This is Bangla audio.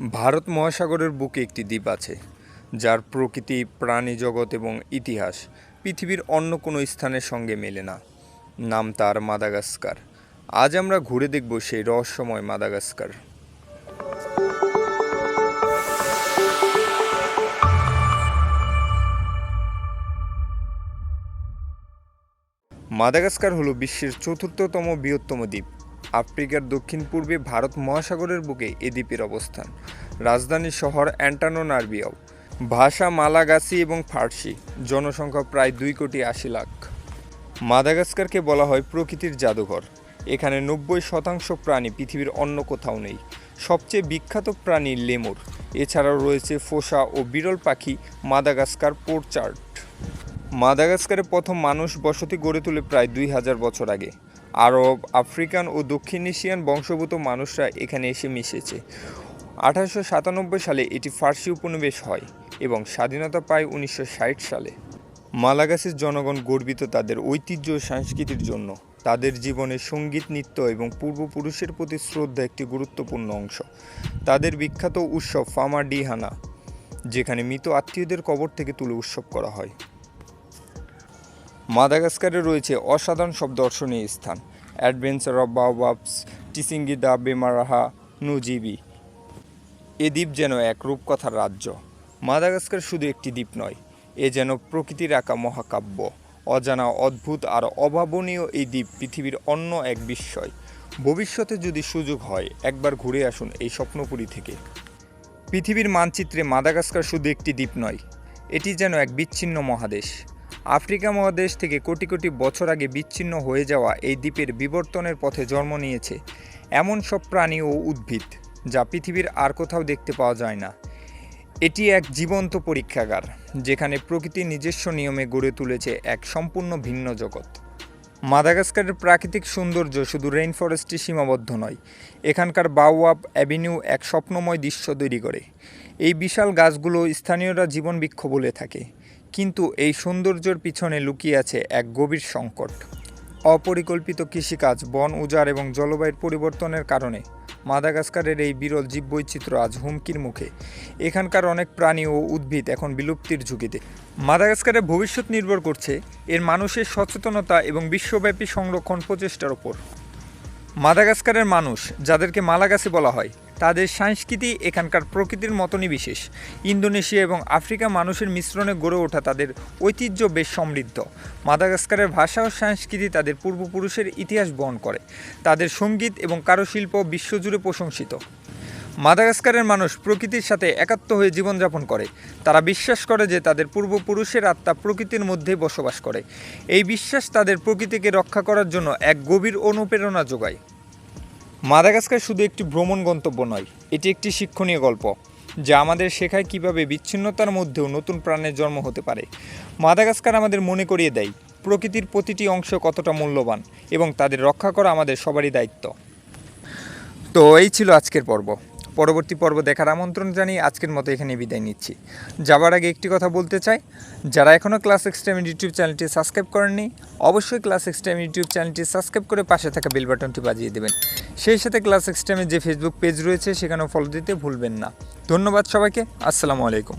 ভারত মহাসাগরের বুকে একটি দ্বীপ আছে, যার প্রকৃতি, প্রাণী জগৎ এবং ইতিহাস পৃথিবীর অন্য কোনো স্থানের সঙ্গে মেলে না। নাম তার মাদাগাস্কার। আজ আমরা ঘুরে দেখব সেই রহস্যময় মাদাগাস্কার। মাদাগাস্কার হলো বিশ্বের চতুর্থতম বৃহত্তম দ্বীপ। আফ্রিকার দক্ষিণ পূর্বে ভারত মহাসাগরের বুকে এ দ্বীপের অবস্থান। রাজধানী শহর অ্যান্টানো অ্যান্টানোনার্বিয়াও ভাষা মালাগাসি এবং ফার্সি। জনসংখ্যা প্রায় দুই কোটি আশি লাখ। মাদাগাস্কারকে বলা হয় প্রকৃতির জাদুঘর। এখানে নব্বই শতাংশ প্রাণী পৃথিবীর অন্য কোথাও নেই। সবচেয়ে বিখ্যাত প্রাণী লেমুর। এছাড়াও রয়েছে ফোসা ও বিরল পাখি মাদাগাস্কার পোরচার্ট মাদাগাস্কারে প্রথম মানুষ বসতি গড়ে তোলে প্রায় দুই হাজার বছর আগে। আরব, আফ্রিকান ও দক্ষিণ এশিয়ান বংশোদ্ভূত মানুষরা এখানে এসে মিশেছে। আঠারোশো সাতানব্বই সালে এটি ফার্সি উপনিবেশ হয় এবং স্বাধীনতা পায় উনিশশো ষাট সালে। মালাগাসের জনগণ গর্বিত তাদের ঐতিহ্য ও সংস্কৃতির জন্য। তাদের জীবনে সংগীত, নৃত্য এবং পূর্বপুরুষের প্রতি শ্রদ্ধা একটি গুরুত্বপূর্ণ অংশ। তাদের বিখ্যাত উৎসব ফামা ডিহানা যেখানে মৃত আত্মীয়দের কবর থেকে তুলে উৎসব করা হয়। মাদাগাস্কারে রয়েছে অসাধারণ সব দর্শনীয় স্থান। অ্যাডভেঞ্চার অফ বাওবাবস টিসিঙ্গি দা বেমারাহা, নুজিবি। এ দ্বীপ যেন এক রূপকথার রাজ্য। মাদাগাস্কার শুধু একটি দ্বীপ নয়, এ যেন প্রকৃতির আঁকা মহাকাব্য। অজানা, অদ্ভুত আর অভাবনীয় এই দ্বীপ পৃথিবীর অন্য এক বিস্ময়। ভবিষ্যতে যদি সুযোগ হয়, একবার ঘুরে আসুন এই স্বপ্নপুরী থেকে। পৃথিবীর মানচিত্রে মাদাগাস্কার শুধু একটি দ্বীপ নয়, এটি যেন এক বিচ্ছিন্ন মহাদেশ। আফ্রিকা মহাদেশ থেকে কোটি কোটি বছর আগে বিচ্ছিন্ন হয়ে যাওয়া এই দ্বীপের বিবর্তনের পথে জন্ম নিয়েছে এমন সব প্রাণী ও উদ্ভিদ যা পৃথিবীর আর কোথাও দেখতে পাওয়া যায় না। এটি এক জীবন্ত পরীক্ষাগার, যেখানে প্রকৃতি নিজস্ব নিয়মে গড়ে তুলেছে এক সম্পূর্ণ ভিন্ন জগৎ। মাদাগাস্কারের প্রাকৃতিক সৌন্দর্য শুধু রেইন ফরেস্টে সীমাবদ্ধ নয়, এখানকার বাওয়াব অ্যাভিনিউ এক স্বপ্নময় দৃশ্য তৈরি করে। এই বিশাল গাছগুলো স্থানীয়রা জীবন বৃক্ষ বলে থাকে। কিন্তু এই সৌন্দর্যের পিছনে লুকিয়ে আছে এক গভীর সংকট। অপরিকল্পিত কৃষিকাজ, বন উজাড় এবং জলবায়ুর পরিবর্তনের কারণে মাদাগাস্কারের এই বিরল জীববৈচিত্র্য আজ হুমকির মুখে। এখানকার অনেক প্রাণী ও উদ্ভিদ এখন বিলুপ্তির ঝুঁকিতে। মাদাগাস্কারের ভবিষ্যৎ নির্ভর করছে এর মানুষের সচেতনতা এবং বিশ্বব্যাপী সংরক্ষণ প্রচেষ্টার ওপর মাদাগাস্কারের মানুষ, যাদেরকে মালাগাসি বলা হয় তাদের সংস্কৃতি এখানকার প্রকৃতির মতনই বিশেষ। ইন্দোনেশিয়া এবং আফ্রিকা মানুষের মিশ্রণে গড়ে ওঠা তাদের ঐতিহ্য বেশ সমৃদ্ধ। মাদাগাস্কারের ভাষা ও সংস্কৃতি তাদের পূর্বপুরুষের ইতিহাস বহন করে। তাদের সংগীত এবং কারুশিল্প বিশ্বজুড়ে প্রশংসিত। মাদাগাস্কারের মানুষ প্রকৃতির সাথে একাত্ম হয়ে জীবনযাপন করে। তারা বিশ্বাস করে যে তাদের পূর্বপুরুষের আত্মা প্রকৃতির মধ্যেই বসবাস করে। এই বিশ্বাস তাদের প্রকৃতিকে রক্ষা করার জন্য এক গভীর অনুপ্রেরণা যোগায়। মাদাগাস্কার শুধু একটি ভ্রমণ গন্তব্য নয়, এটি একটি শিক্ষণীয় গল্প, যা আমাদের শেখায় কীভাবে বিচ্ছিন্নতার মধ্যেও নতুন প্রাণের জন্ম হতে পারে। মাদাগাস্কার আমাদের মনে করিয়ে দেয়, প্রকৃতির প্রতিটি অংশ কতটা মূল্যবান এবং তাদের রক্ষা করা আমাদের সবারই দায়িত্ব। তো এই ছিল আজকের পর্ব। পরবর্তী পর্ব দেখার আমন্ত্রণ জানিয়ে আজকের মতো এখানে বিদায় নিচ্ছি। যাবার আগে একটি কথা বলতে চাই, যারা এখনও ক্লাস এক্সট্রাম ইউটিউব চ্যানেলটি সাবস্ক্রাইব করেননি, অবশ্যই ক্লাস এক্সট্রাম ইউটিউব চ্যানেলটি সাবস্ক্রাইব করে পাশে থাকা বেল বাটনটি বাজিয়ে দেবেন। সেই সাথে ক্লাস এক্সট্রামের যে ফেসবুক পেজ রয়েছে, সেখানেও ফলো দিতে ভুলবেন না। ধন্যবাদ সবাইকে। আসসালামু আলাইকুম।